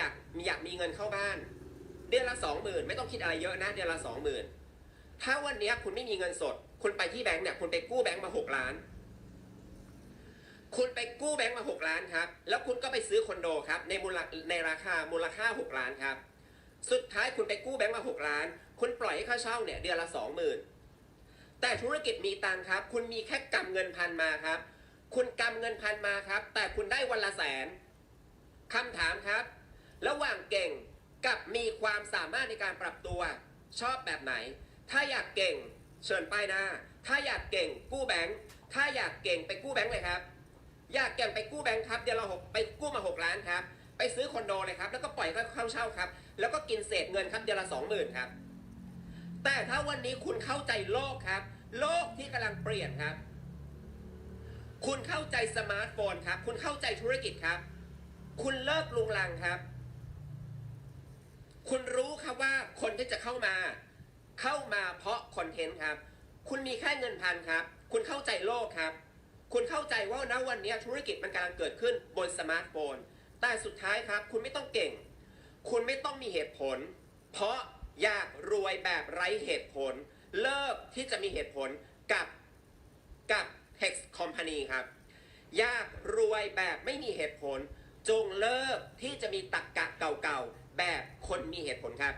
อยากมีอยากมีเงินเข้าบ้าน เดือนละสองหมื่นไม่ต้องคิดอะไรเยอะนะเดือนละสองหมื่นถ้าวันนี้คุณไม่มีเงินสด คุณไปที่แบงก์เนี่ยคุณไปกู้แบงก์มาหกล้าน คุณไปกู้แบงก์มาหกล้านครับ แล้วคุณก็ไปซื้อคอนโดครับในมูลในราคามูลค่าหกล้านครับ สุดท้ายคุณไปกู้แบงก์มาหกล้าน คุณปล่อยให้ค่าเช่าเนี่ยเดือนละสองหมื่นแต่ธุรกิจมีตังครับ คุณมีแค่กำเงินพันมาครับ คุณกำเงินพันมาครับ แต่คุณได้วันละแสนคำถามครับ ระหว่างเก่งกับมีความสามารถในการปรับตัวชอบแบบไหน ถ้าอยากเก่งเชิญป้ายหน้า ถ้าอยากเก่งกู้แบงค์ ถ้าอยากเก่งไปกู้แบงค์เลยครับ อยากเก่งไปกู้แบงค์ครับ เดือนละหกไปกู้มาหกล้านครับ ไปซื้อคอนโดเลยครับ แล้วก็ปล่อยเขาเข้าเช่าครับ แล้วก็กินเศษเงินครับเดือนละสองหมื่นครับ แต่ถ้าวันนี้คุณเข้าใจโลกครับ โลกที่กำลังเปลี่ยนครับ คุณเข้าใจสมาร์ทโฟนครับ คุณเข้าใจธุรกิจครับ คุณเลิกลุงลังครับ คุณรู้ครับว่าคนที่จะเข้ามา เข้ามาเพราะคอนเทนต์ครับ คุณมีแค่เงินพันครับ คุณเข้าใจโลกครับ คุณเข้าใจว่าณวันนี้ธุรกิจมันกำลังเกิดขึ้นบนสมาร์ทโฟน แต่สุดท้ายครับ คุณไม่ต้องเก่ง คุณไม่ต้องมีเหตุผล เพราะอยากรวยแบบไร้เหตุผล เลิกที่จะมีเหตุผลกับกับ Tex Company ครับ อยากรวยแบบไม่มีเหตุผล จงเลิกที่จะมีตักกะเก่าๆ คนมีเหตุผลครับ